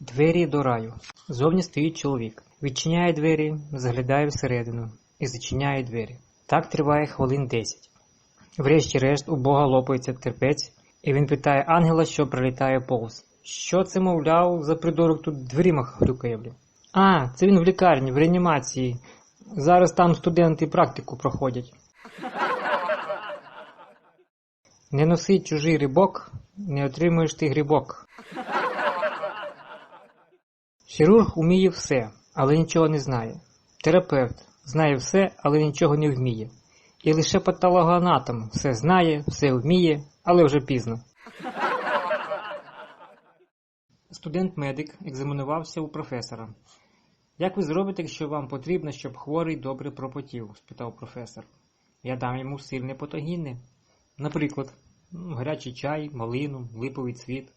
Двері до раю. Зовні стоїть чоловік. Відчиняє двері, заглядає всередину і зачиняє двері. Так триває хвилин десять. Врешті-решт у Бога лопається терпець, і він питає ангела, що прилітає повз. Що це, мовляв, за придурок тут дверима хрюкає, блін? А, це він в лікарні, в реанімації. Зараз там студенти практику проходять. Не носи чужий рибок, не отримуєш ти грибок. Хірург уміє все, але нічого не знає. Терапевт знає все, але нічого не вміє. І лише патологоанатом все знає, все вміє, але вже пізно. Студент-медик екзаменувався у професора. Як ви зробите, якщо вам потрібно, щоб хворий добре пропотів? спитав професор. Я дам йому сильне потогінне. Наприклад, гарячий чай, малину, липовий цвіт.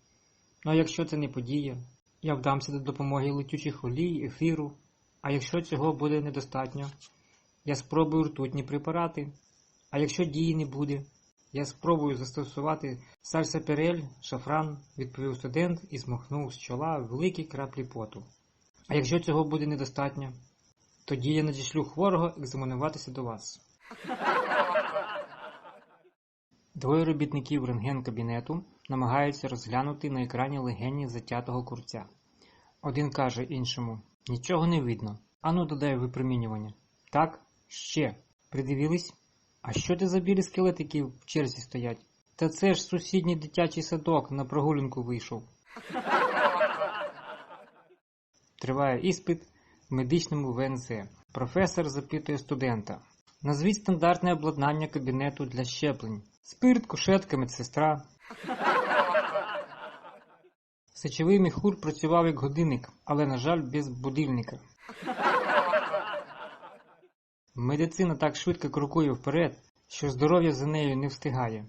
Ну а якщо це не подія, я вдамся до допомоги летючих олій, ефіру. А якщо цього буде недостатньо, я спробую ртутні препарати. А якщо дії не буде, я спробую застосувати сальсаперель, шафран, відповів студент і змахнув з чола великі краплі поту. А якщо цього буде недостатньо, тоді я надішлю хворого екзаменуватися до вас. Двоє робітників рентген-кабінету намагаються розглянути на екрані легені затятого курця. Один каже іншому: Нічого не видно. Ану додай випромінювання. Так, ще. Придивились? А що це за білі скелетики в черзі стоять? Та це ж сусідній дитячий садок на прогулянку вийшов. Триває іспит в медичному ВНЗ. Професор запитує студента. Назвіть стандартне обладнання кабінету для щеплень. Спирт, кушетка, медсестра. Сечовий міхур працював як годинник, але, на жаль, без будильника. Медицина так швидко крокує вперед, що здоров'я за нею не встигає.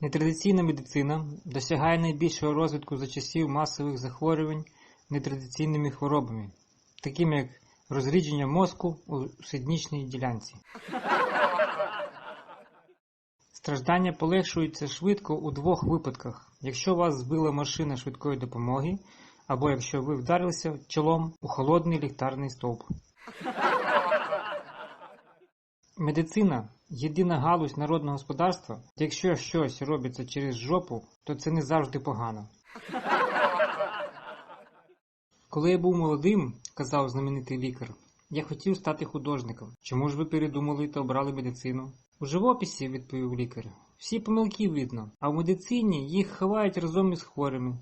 Нетрадиційна медицина досягає найбільшого розвитку за часів масових захворювань нетрадиційними хворобами, такими як розрідження мозку у сиднічній ділянці. Страждання полегшуються швидко у двох випадках: якщо вас збила машина швидкої допомоги, або якщо ви вдарилися чолом у холодний ліхтарний стовп. Медицина єдина галузь народного господарства. Якщо щось робиться через жопу, то це не завжди погано. Коли я був молодим, казав знаменитий лікар, я хотів стати художником. Чому ж ви передумали та обрали медицину? У живописі, відповів лікар, всі помилки видно, а в медицині їх ховають разом із хворими.